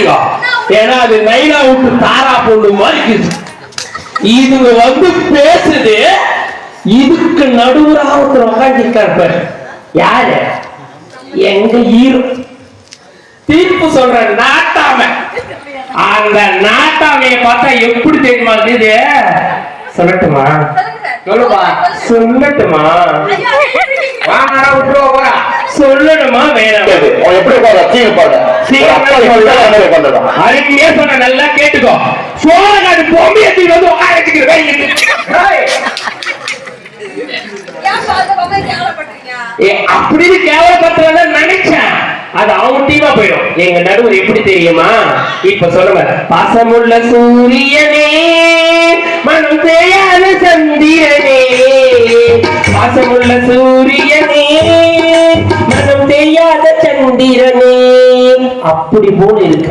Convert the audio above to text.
விடாதீங்க ஏன்னா அது நைனா விட்டு தாரா பொண்ணு மாதிரி இருக்குது. இதுங்க வந்து பேசுது இதுக்கு நடுவுல ஒருத்தர் உட்காந்துருக்காரு பாரு. யாரு? எங்க ஈரோ தீர்ப்பு சொல்ற நாட்டாம. அந்த நாட்டாமைய பார்த்தா எப்படி தெரியுமா இது சொல்லட்டுமா? சொல்லுப்பா. சொல்லட்டுமா? வாங்கடா விட்டுருவா போறா சொல்லணுமா வேணாம்? எப்படி போற சீங்க போற அருமையா சொன்ன நல்லா கேட்டுக்கோ. சோழநாடு வந்து ஏன் பாத்து பாத்து கேவலப்படுறீங்க அப்படின்னு கேவலப்படுறத நினைச்சேன். அது டீமா போயிடும். எங்க நடுவர் எப்படி தெரியுமா? இப்ப சொல்லுங்க பாசமுள்ள சூரியனே மனம் தேயான சந்திரனே. பாசமுள்ள சூரியனே மனம் தேயாத சந்திரனே. அப்படி போல இருக்க.